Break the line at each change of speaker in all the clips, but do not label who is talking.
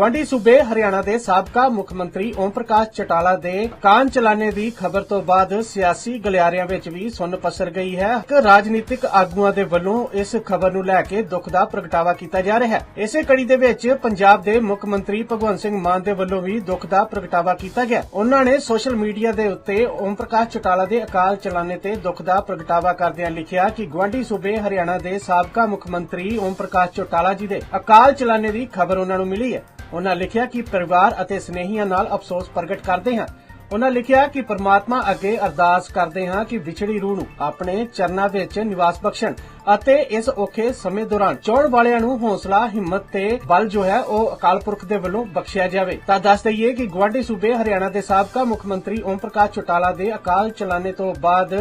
ਗਵਾਂਡੀ ਸੂਬੇ ਹਰਿਆਣਾ ਦੇ ਸਾਬਕਾ ਮੁੱਖ ਮੰਤਰੀ ਓਮ ਪ੍ਰਕਾਸ਼ ਚਟਾਲਾ ਦੇ ਕਾਨ ਚਲਾਣੇ ਦੀ ਖਬਰ ਤੋਂ ਬਾਅਦ ਸਿਆਸੀ ਗਲਿਆਰਿਆਂ ਵਿੱਚ ਵੀ ਸੁੰਨ ਪਸਰ ਗਈ ਹੈ। ਕਿ ਰਾਜਨੀਤਿਕ ਆਗੂਆਂ ਦੇ ਵੱਲੋਂ ਇਸ ਖਬਰ ਨੂੰ ਲੈ ਕੇ ਦੁੱਖ ਦਾ ਪ੍ਰਗਟਾਵਾ ਕੀਤਾ ਜਾ ਰਿਹਾ ਹੈ। ਇਸੇ ਕੜੀ ਦੇ ਵਿੱਚ ਪੰਜਾਬ ਦੇ ਮੁੱਖ ਮੰਤਰੀ ਭਗਵੰਤ ਸਿੰਘ ਮਾਨ ਦੇ ਵੱਲੋਂ ਵੀ ਦੁੱਖ ਦਾ ਪ੍ਰਗਟਾਵਾ ਕੀਤਾ ਗਿਆ। ਉਹਨਾਂ ਨੇ ਸੋਸ਼ਲ ਮੀਡੀਆ ਦੇ ਉੱਤੇ ਓਮ ਪ੍ਰਕਾਸ਼ ਚਟਾਲਾ ਦੇ ਅਕਾਲ ਚਲਾਣੇ ਤੇ ਦੁੱਖ ਦਾ ਪ੍ਰਗਟਾਵਾ ਕਰਦਿਆਂ ਲਿਖਿਆ ਕਿ ਗਵਾਂਡੀ ਸੂਬੇ ਹਰਿਆਣਾ ਦੇ ਸਾਬਕਾ ਮੁੱਖ ਮੰਤਰੀ ਓਮ ਪ੍ਰਕਾਸ਼ ਚਟਾਲਾ ਜੀ ਦੇ ਅਕਾਲ ਚਲਾਣੇ ਦੀ ਖਬਰ ਉਹਨਾਂ ਨੂੰ ਮਿਲੀ ਹੈ। ਉਹਨਾਂ ਲਿਖਿਆ ਕਿ ਪਰਿਵਾਰ ਅਤੇ ਸਨੇਹੀਆਂ ਨਾਲ ਅਫਸੋਸ ਪ੍ਰਗਟ ਕਰਦੇ ਹਾਂ। ਉਹਨਾਂ ਲਿਖਿਆ ਕਿ ਪਰਮਾਤਮਾ ਅੱਗੇ ਅਰਦਾਸ ਕਰਦੇ ਹਾਂ ਕਿ ਵਿਛੜੀ ਰੂਹ ਨੂੰ ਆਪਣੇ ਚਰਨਾਂ ਵਿੱਚ ਨਿਵਾਸ ਬਖਸ਼ਣ ਅਤੇ ਇਸ ਔਖੇ ਸਮੇਂ ਦੌਰਾਨ ਚੌਣ ਵਾਲਿਆਂ ਨੂੰ ਹੌਸਲਾ, ਹਿੰਮਤ ਤੇ ਬਲ ਜੋ ਹੈ ਉਹ ਅਕਾਲ ਪੁਰਖ ਦੇ ਵੱਲੋਂ ਬਖਸ਼ਿਆ ਜਾਵੇ। ਤਾਂ ਦੱਸ ਦਈਏ ਕਿ ਗਵਾਂਡੀ ਸੂਬੇ ਹਰਿਆਣਾ ਦੇ ਸਾਬਕਾ ਮੁੱਖ ਮੰਤਰੀ ਓਮ ਪ੍ਰਕਾਸ਼ ਚੋਟਾਲਾ ਦੇ ਅਕਾਲ ਚਲਾਣੇ ਤੋਂ ਬਾਅਦ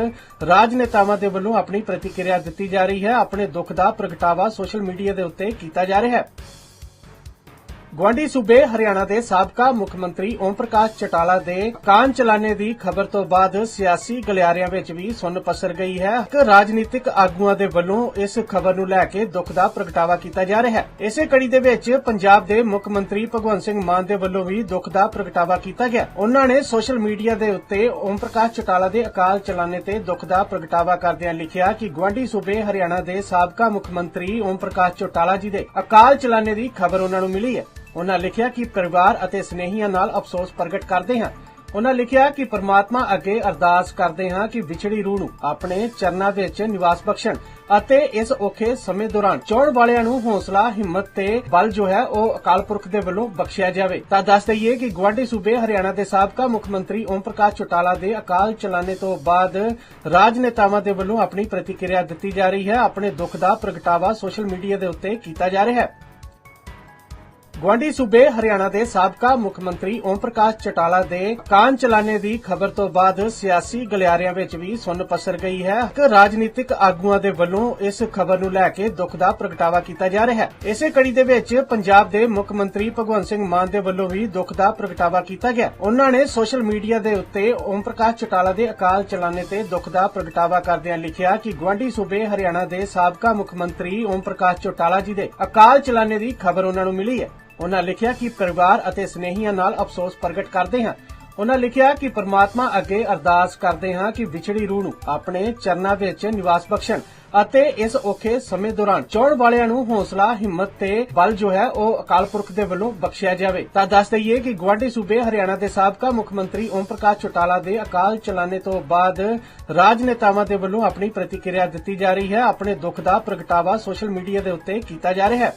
ਰਾਜਨੇਤਾਵਾਂ ਦੇ ਵੱਲੋਂ ਆਪਣੀ ਪ੍ਰਤੀਕਿਰਿਆ ਦਿੱਤੀ ਜਾ ਰਹੀ ਹੈ। ਆਪਣੇ ਦੁੱਖ ਦਾ ਪ੍ਰਗਟਾਵਾ ਸੋਸ਼ਲ ਮੀਡੀਆ ਦੇ ਉੱਤੇ ਕੀਤਾ ਜਾ ਰਿਹਾ ਹੈ। ਗਵਾਂਡੀ ਸੂਬੇ ਹਰਿਆਣਾ ਦੇ ਸਾਬਕਾ ਮੁੱਖ ਮੰਤਰੀ ਓਮ ਪ੍ਰਕਾਸ਼ ਚਟਾਲਾ ਦੇ ਕਾਨ ਚਲਾਣੇ ਦੀ ਖਬਰ ਤੋਂ ਬਾਅਦ ਸਿਆਸੀ ਗਲਿਆਰਿਆਂ ਵਿੱਚ ਵੀ ਸੁੰਨ ਪਸਰ ਗਈ ਹੈ। ਕਿ ਰਾਜਨੀਤਿਕ ਆਗੂਆਂ ਦੇ ਵੱਲੋਂ ਇਸ ਖਬਰ ਨੂੰ ਲੈ ਕੇ ਦੁੱਖ ਦਾ ਪ੍ਰਗਟਾਵਾ ਕੀਤਾ ਜਾ ਰਿਹਾ ਹੈ। ਇਸੇ ਕੜੀ ਦੇ ਵਿੱਚ ਪੰਜਾਬ ਦੇ ਮੁੱਖ ਮੰਤਰੀ ਭਗਵੰਤ ਸਿੰਘ ਮਾਨ ਦੇ ਵੱਲੋਂ ਵੀ ਦੁੱਖ ਦਾ ਪ੍ਰਗਟਾਵਾ ਕੀਤਾ ਗਿਆ। ਉਹਨਾਂ ਨੇ ਸੋਸ਼ਲ ਮੀਡੀਆ ਦੇ ਉੱਤੇ ਓਮ ਪ੍ਰਕਾਸ਼ ਚਟਾਲਾ ਦੇ ਅਕਾਲ ਚਲਾਣੇ ਤੇ ਦੁੱਖ ਦਾ ਪ੍ਰਗਟਾਵਾ ਕਰਦਿਆਂ ਲਿਖਿਆ ਕਿ ਗਵਾਂਡੀ ਸੂਬੇ ਹਰਿਆਣਾ ਦੇ ਸਾਬਕਾ ਮੁੱਖ ਮੰਤਰੀ ਓਮ ਪ੍ਰਕਾਸ਼ ਚੌਟਾਲਾ ਜੀ ਦੇ ਅਕਾਲ ਚਲਾਣੇ ਦੀ ਖਬਰ ਉਹਨਾਂ ਨੂੰ ਮਿਲੀ ਹੈ। ਉਹਨਾਂ ਲਿਖਿਆ ਕਿ ਪਰਿਵਾਰ ਅਤੇ ਸਨੇਹੀਆਂ ਨਾਲ ਅਫਸੋਸ ਪ੍ਰਗਟ ਕਰਦੇ ਹਾਂ। ਉਹਨਾਂ ਲਿਖਿਆ ਕਿ ਪਰਮਾਤਮਾ ਅੱਗੇ ਅਰਦਾਸ ਕਰਦੇ ਹਾਂ ਕਿ ਵਿਛੜੀ ਰੂਹ ਨੂੰ ਆਪਣੇ ਚਰਨਾਂ ਵਿੱਚ ਨਿਵਾਸ ਬਖਸ਼ਣ ਅਤੇ ਇਸ ਔਖੇ ਸਮੇਂ ਦੌਰਾਨ ਚੌਣ ਵਾਲਿਆਂ ਨੂੰ ਹੌਸਲਾ, ਹਿੰਮਤ ਤੇ ਬਲ ਜੋ ਹੈ ਉਹ ਅਕਾਲ ਪੁਰਖ ਦੇ ਵੱਲੋਂ ਬਖਸ਼ਿਆ ਜਾਵੇ। ਤਾਂ ਦੱਸ ਦਈਏ ਕਿ ਗਵਾਂਡੀ ਸੂਬੇ ਹਰਿਆਣਾ ਦੇ ਸਾਬਕਾ ਮੁੱਖ ਮੰਤਰੀ ਓਮ ਪ੍ਰਕਾਸ਼ ਚੋਟਾਲਾ ਦੇ ਅਕਾਲ ਚਲਾਣੇ ਤੋਂ ਬਾਅਦ ਰਾਜਨੇਤਾਵਾਂ ਦੇ ਵੱਲੋਂ ਆਪਣੀ ਪ੍ਰਤੀਕਿਰਿਆ ਦਿੱਤੀ ਜਾ ਰਹੀ ਹੈ। ਆਪਣੇ ਦੁੱਖ ਦਾ ਪ੍ਰਗਟਾਵਾ ਸੋਸ਼ਲ ਮੀਡੀਆ ਦੇ ਉੱਤੇ ਕੀਤਾ ਜਾ ਰਿਹਾ ਹੈ। ਗਵਾਂਡੀ ਸੂਬੇ ਹਰਿਆਣਾ ਦੇ ਸਾਬਕਾ ਮੁੱਖ ਮੰਤਰੀ ਓਮ ਪ੍ਰਕਾਸ਼ ਚਟਾਲਾ ਦੇ ਕਾਨ ਚਲਾਣੇ ਦੀ ਖਬਰ ਤੋਂ ਬਾਅਦ ਸਿਆਸੀ ਗਲਿਆਰਿਆਂ ਵਿੱਚ ਵੀ ਸੁੰਨ ਪਸਰ ਗਈ ਹੈ। ਕਿ ਰਾਜਨੀਤਿਕ ਆਗੂਆਂ ਦੇ ਵੱਲੋਂ ਇਸ ਖਬਰ ਨੂੰ ਲੈ ਕੇ ਦੁੱਖ ਦਾ ਪ੍ਰਗਟਾਵਾ ਕੀਤਾ ਜਾ ਰਿਹਾ ਹੈ। ਇਸੇ ਕੜੀ ਦੇ ਵਿੱਚ ਪੰਜਾਬ ਦੇ ਮੁੱਖ ਮੰਤਰੀ ਭਗਵੰਤ ਸਿੰਘ ਮਾਨ ਦੇ ਵੱਲੋਂ ਵੀ ਦੁੱਖ ਦਾ ਪ੍ਰਗਟਾਵਾ ਕੀਤਾ ਗਿਆ। ਉਹਨਾਂ ਨੇ ਸੋਸ਼ਲ ਮੀਡੀਆ ਦੇ ਉੱਤੇ ਓਮ ਪ੍ਰਕਾਸ਼ ਚਟਾਲਾ ਦੇ ਅਕਾਲ ਚਲਾਣੇ ਤੇ ਦੁੱਖ ਦਾ ਪ੍ਰਗਟਾਵਾ ਕਰਦਿਆਂ ਲਿਖਿਆ ਕਿ ਗਵਾਂਡੀ ਸੂਬੇ ਹਰਿਆਣਾ ਦੇ ਸਾਬਕਾ ਮੁੱਖ ਮੰਤਰੀ ਓਮ ਪ੍ਰਕਾਸ਼ ਚੌਟਾਲਾ ਜੀ ਦੇ ਅਕਾਲ ਚਲਾਣੇ ਦੀ ਖਬਰ ਉਹਨਾਂ ਨੂੰ ਮਿਲੀ ਹੈ। ਉਹਨਾਂ ਲਿਖਿਆ ਕਿ ਪਰਿਵਾਰ ਅਤੇ ਸਨੇਹੀਆਂ ਨਾਲ ਅਫਸੋਸ ਪ੍ਰਗਟ ਕਰਦੇ ਹਾਂ। ਉਹਨਾਂ ਲਿਖਿਆ ਕਿ ਪਰਮਾਤਮਾ ਅੱਗੇ ਅਰਦਾਸ ਕਰਦੇ ਹਾਂ ਕਿ ਵਿਛੜੀ ਰੂਹ ਨੂੰ ਆਪਣੇ ਚਰਨਾਂ ਵਿੱਚ ਨਿਵਾਸ ਬਖਸ਼ਣ ਅਤੇ ਇਸ ਔਖੇ ਸਮੇਂ ਦੌਰਾਨ ਚੌਣ ਵਾਲਿਆਂ ਨੂੰ ਹੌਸਲਾ, ਹਿੰਮਤ ਤੇ ਬਲ ਜੋ ਹੈ ਉਹ ਅਕਾਲ ਪੁਰਖ ਦੇ ਵੱਲੋਂ ਬਖਸ਼ਿਆ ਜਾਵੇ। ਤਾਂ ਦੱਸ ਦਈਏ ਕਿ ਗਵਾਂਡੀ ਸੂਬੇ ਹਰਿਆਣਾ ਦੇ ਸਾਬਕਾ ਮੁੱਖ ਮੰਤਰੀ ਓਮ ਪ੍ਰਕਾਸ਼ ਚੋਟਾਲਾ ਦੇ ਅਕਾਲ ਚਲਾਣੇ ਤੋਂ ਬਾਅਦ ਰਾਜਨੇਤਾਵਾਂ ਦੇ ਵੱਲੋਂ ਆਪਣੀ ਪ੍ਰਤੀਕਿਰਿਆ ਦਿੱਤੀ ਜਾ ਰਹੀ ਹੈ। ਆਪਣੇ ਦੁੱਖ ਦਾ ਪ੍ਰਗਟਾਵਾ ਸੋਸ਼ਲ ਮੀਡੀਆ ਦੇ ਉੱਤੇ ਕੀਤਾ ਜਾ ਰਿਹਾ ਹੈ।